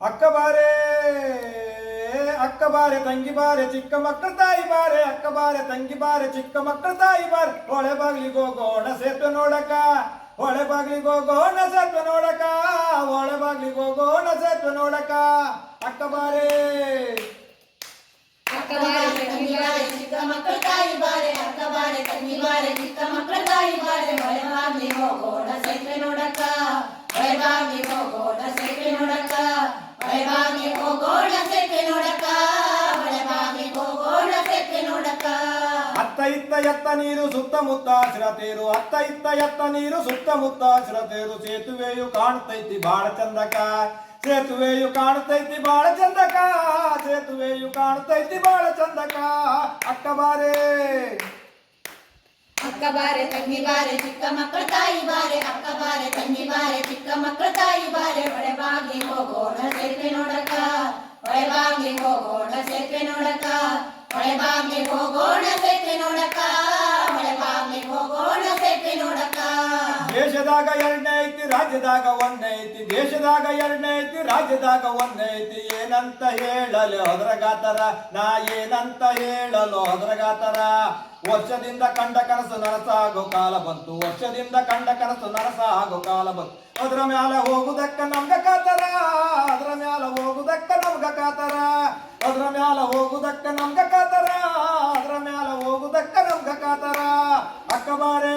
ಅಕ್ಕ ಬಾರೆ ಅಕ್ಕ ಬಾರೆ, ತಂಗಿ ಬಾರೆ, ಚಿಕ್ಕ ಮಕ್ಕಳ ತಾಯಿ ಬಾರೆ, ಅಕ್ಕ ಬಾರೆ, ತಂಗಿ ಬಾರೆ, ಚಿಕ್ಕ ಮಕ್ಕಳ ತಾಯಿ ಬಾರೆ. ಹೊಳೆ ಬಾಗ್ಲಿಗೆ ಹೋಗೋಣ ಸೇತುವೆ ನೋಡಕ ಹೊಳೆ ಬಾಗ್ಲಿಗೆ ಹೋಗೋಣ ಸೇತುವೆ ನೋಡಕ ಹೊಳೆ ಬಾಗ್ಲಿಗೆ ಹೋಗೋಣ ಸೇತುವೆ ನೋಡಕ ಅಕ್ಕ ಬಾರೆ ಅಕ್ಕ ಬಾರೆ ತಂಗಿ ಬಾರೆ ಚಿಕ್ಕ ಮಕ್ಕಳ ತಾಯಿ ಬಾರೆ ಅಕ್ಕ ಬಾರೆ ತಂಗಿ ಬಾರೆ ಚಿಕ್ಕ ಮಕ್ಕಳ ತಾಯಿ ಬಾರೆ ಹೊಳೆಬಾಗ್ಲಿ ಹೋಗೋಣ ಸೇತುವೆ ನೋಡಕ್ಕ ಹೊಳೆಬಾಗ್ಲಿ ಹೋಗೋಣ ಸೇತುವೆ ನೋಡಕ್ಕ ಹೊಳೆಬಾಗ್ಲಿ ಹೋಗೋಣ ಸೇತುವೆ ನೋಡಕ್ಕ ಹೊಳೆಬಾಗ್ಲಿ ಹೋಗೋಣ ಸೇತುವೆ ನೋಡಕ್ಕ ಅತ್ತ ಇತ್ತ ಎತ್ತ ನೀರು ಸುತ್ತಮುತ್ತ ಹಸಿರತೇರು ಅತ್ತ ಇತ್ತ ಎತ್ತ ನೀರು ಸುತ್ತಮುತ್ತ ಹಸಿರತೇರು ಸೇತುವೆಯು ಕಾಣ್ತೈತಿ ಬಾಳ ಚಂದಕ, ಸೇತುವೆಯು ಕಾಣ್ತೈತಿ ಬಾಳ ಚಂದಕ, ಸೇತುವೆಯು ಕಾಣ್ತೈತಿ ಬಾಳ ಚಂದಕ. ಅಕ್ಕ ಬಾರೆ. ಅಕ್ಕ ಬಾರೆ, ತಂಗಿ ಬಾರೆ, ಚಿಕ್ಕ ಮಕ್ಕಳ ತಾಯಿ ಬಾರೆ. ಅಕ್ಕ ಬಾರೆ, ತಂಗಿ ಬಾರೆ, ಚಿಕ್ಕ ಮಕ್ಕಳ ತಾಯಿ ಬಾರೆ. ಒಳಬಾಗಿ ಹೋಗೋಣ ಸೇತುವೆ ನೋಡಕ್ಕ ಒಳಬಾಗಿ ಹೋಗೋಣ ಸೇತುವೆ ನೋಡಕ್ಕ. ಒಳಬಾಗಿ ಹೋಗೋಣ ಸೇತುವೆ ನೋಡಕ್ಕ ಹೊಳೆಬಾಗ್ಲಿ ಹೋಗೋಣ ಸೇತುವೆ ನೋಡಕ್ಕ ದೇಶದಾಗ ಎರಡನೇ ಐತಿ, ರಾಜ್ಯದಾಗ ಒಂದೇ ಐತಿ, ದೇಶದಾಗ ಎರಡನೇ ಐತಿ, ರಾಜ್ಯದಾಗ ಒಂದೇ ಐತಿ. ಏನಂತ ಹೇಳಲು ಹೊದ್ರಗಾತರ? ನಾ ಏನಂತ ಹೇಳಲು ಹೊದ್ರಗಾತರ? ವರ್ಷದಿಂದ ಕಂಡ ಕನಸು ನರಸಾಗೋ ಕಾಲ ಬಂತು. ವರ್ಷದಿಂದ ಕಂಡ ಕನಸು ಆಗೋ ಕಾಲ ಬಂತು. ಅದ್ರ ಮ್ಯಾಲ ಹೋಗುದಕ್ಕ ನಮ್ಗ ಕಾತರ ಅದ್ರ ಮ್ಯಾಲ ಹೋಗುದಕ್ಕ ನಮ್ಗ ಕಾತರ ಅದ್ರ ಮ್ಯಾಲ ಹೋಗುದಕ್ಕ ನಮ್ಗ ಕಾತರ ಅದ್ರ ಮ್ಯಾಲ ಹೋಗುದಕ್ಕ ನಮ್ಗ ಕಾತರ ಅಕ್ಕ ಬಾರೇ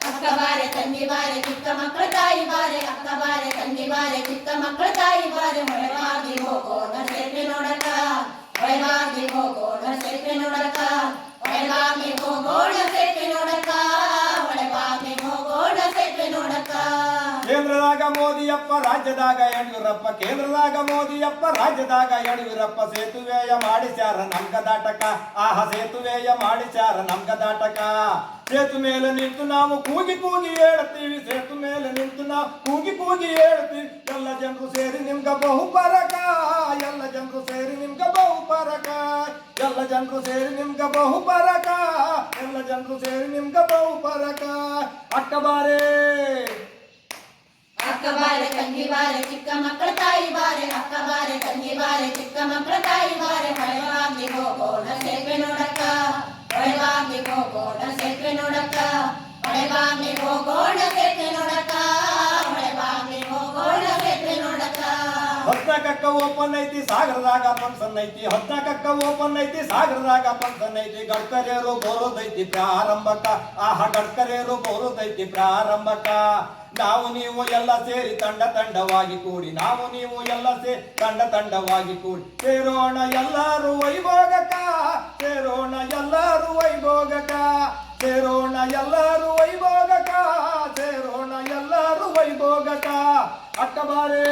ಅಕ್ಕ ಬಾರೆ ತಂಗಿ ಬಾರೆ ಚಿಕ್ಕ ಮಕ್ಕಳ ತಾಯಿ ಬಾರೆ ಅಕ್ಕ ಬಾರೆ ತಂಗಿ ಬಾರೆ ಚಿಕ್ಕ ಮಕ್ಕಳ ತಾಯಿ ಮೋದಿಯಪ್ಪ ರಾಜ್ಯದಾಗ ಯಡಿಯೂರಪ್ಪ, ಕೇಂದ್ರದಾಗ ಮೋದಿಯಪ್ಪ, ರಾಜ್ಯದಾಗ ಯಡಿಯೂರಪ್ಪ ಸೇತುವೆಯ ಮಾಡಿಸ್ಯಾರ ನಮ್ಗ ದಾಟಕ ಆಹ, ಸೇತುವೆಯ ಮಾಡಿಸ್ಯಾರ ನಮ್ಗ ದಾಟಕ ಸೇತು ಮೇಲೆ ನಿಂತು ನಾವು ಕೂಗಿ ಕೂಗಿ ಹೇಳ್ತೀವಿ ಸೇತು ಮೇಲೆ ನಿಂತು ನಾವು ಕೂಗಿ ಕೂಗಿ ಹೇಳ್ತೀವಿ ಎಲ್ಲ ಜನರು ಸೇರಿ ನಿಮ್ಗ ಬಹುಪರಕ, ಎಲ್ಲ ಜನರು ಸೇರಿ ನಿಮ್ಗ ಬಹುಪರಕ, ಎಲ್ಲ ಜನರು ಸೇರಿ ನಿಮ್ಗ ಬಹುಪರಕ, ಎಲ್ಲ ಜನರು ಸೇರಿ ನಿಮ್ಗ ಬಹುಪರಕ. ಅಕ್ಕ ಬಾರೇ. ತಂಗಿ ಬಾರೆ ಚಿಕ್ಕ ಮಕ್ಕಳ ತಾಯಿ ಬಾರೆ ಅಕ್ಕ ಬಾರೆ ತಂಗಿ ಬಾರೆ ಚಿಕ್ಕ ಮಕ್ಕಳ ತಾಯಿ ಬಾರೆ ಹೊಳೆಬಾಗ್ಲಿ ಹೋಗೋಣ ಸೇತುವೆ ನೋಡಕ್ಕ ಹೊಳೆಬಾಗ್ಲಿ ಹೋಗೋಣ ಸೇತುವೆ ನೋಡಕ್ಕ ಹೊಳೆಬಾಗ್ಲಿ ಹೋಗೋಣ ಸೇತುವೆ ಹದ್ನಾಲ್ಕಕ್ಕ ಓಪನ್ ಐತಿ, ಸಾಗರದಾಗ ಫಂಕ್ಷನ್ ಐತಿ ಹದಿನಾಲ್ಕಕ್ಕ ಓಪನ್ ಐತಿ, ಸಾಗರದಾಗ ಫಂಕ್ಷನ್ ಐತಿ ಗಡ್ಕರಿಯರು ಬೋರೋದೈತಿ ಪ್ರಾರಂಭಕ. ಆಹ ಗಡ್ಕರಿಯರು ಬೋರೋದೈತಿ ಪ್ರಾರಂಭಕ. ನಾವು ನೀವು ಎಲ್ಲ ಸೇರಿ ತಂಡ ತಂಡವಾಗಿ ಕೂಡಿ, ನಾವು ನೀವು ಎಲ್ಲ ಸೇರಿ ತಂಡ ತಂಡವಾಗಿ ಕೂಡಿ. ಸೇರೋಣ ಎಲ್ಲರೂ ವೈಭೋಗಕ, ಸೇರೋಣ ಎಲ್ಲರೂ ವೈಭೋಗಕ. ಸೇರೋಣ ಎಲ್ಲರೂ ವೈಭೋಗಕ, ಸೇರೋಣ ಎಲ್ಲರೂ ವೈಭೋಗಕ. ಅಕ್ಕ ಬಾರೇ!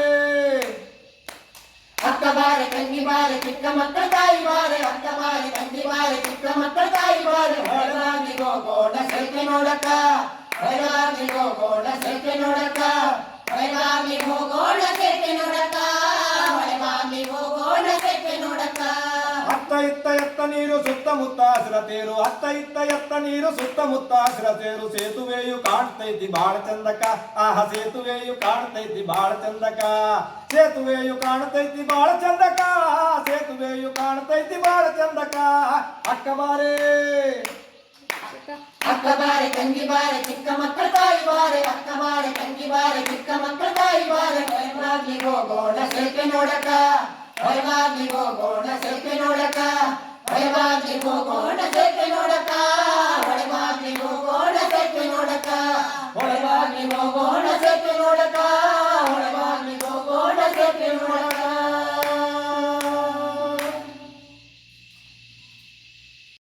ಅಕ್ಕ ಬಾರೆ ತಂಗಿ ಬಾರೆ ಚಿಕ್ಕ ಮಕ್ಕಳ ತಾಯಿ ಬಾರೆ ಅಕ್ಕ ಬಾರೆ ತಂಗಿ ಬಾರೆ ಚಿಕ್ಕ ಮಕ್ಕಳ ತಾಯಿ ಬಾರೆ ಹೊಳೆಬಾಗ್ಲಿ ಹೋಗೋಣ ಸೇತುವೆ ನೋಡಕ್ಕ ಹೊಳೆಬಾಗ್ಲಿ ಹೋಗೋಣ ಸೇತುವೆ ನೋಡಕ್ಕ ಹೊಳೆಬಾಗ್ಲಿ ಹೋಗೋಣ ಸೇತುವೆ ನೋಡಕ್ಕ ಹೊಳೆಬಾಗ್ಲಿ ಹೋಗೋಣ ಸೇತುವೆ ನೋಡಕ್ಕ ಅತ್ತ ಇತ್ತ ಎತ್ತ ನೀರು ಸುತ್ತಮುತ್ತ ಹಸಿರತೇರು ಅತ್ತ ಇತ್ತ ಎತ್ತ ನೀರು ಸುತ್ತಮುತ್ತ ಹಸಿರತೇರು ಸೇತುವೆಯು ಕಾಣ್ತೈತಿ ಬಾಳ ಚಂದಕ ಆಹ ಸೇತುವೆಯು ಕಾಣ್ತೈತಿ ಬಾಳ ಚಂದಕ ಸೇತುವೆಯು ಕಾಣ್ತೈತಿ ಬಾಳ ಚಂದಕ ಸೇತುವೆಯು ಕಾಣ್ತೈತಿ ಬಾಳ ಚಂದಕ ಅಕ್ಕ ಬಾರೇ ಅಕ್ಕ ಬಾರೆ ತಂಗಿ ಬಾರೆ ಚಿಕ್ಕ ಮಕ್ಕಳ ತಾಯಿ ಬಾರೆ ಅಕ್ಕ ಬಾರೆ ತಂಗಿ ಬಾರೆ ಚಿಕ್ಕ ಮಕ್ಕಳ ತಾಯಿ ಬಾರೆ ಹೊಳೆಬಾಗ್ಲಿ ಹೋಗೋಣ ಸೇತುವೆ ನೋಡಕ್ಕ ಹೊಳೆಬಾಗ್ಲಿ ಹೋಗೋಣ ಸೇತುವೆ ನೋಡಕ್ಕ ಹೊಳೆಬಾಗ್ಲಿ ಹೋಗೋಣ ಸೇತುವೆ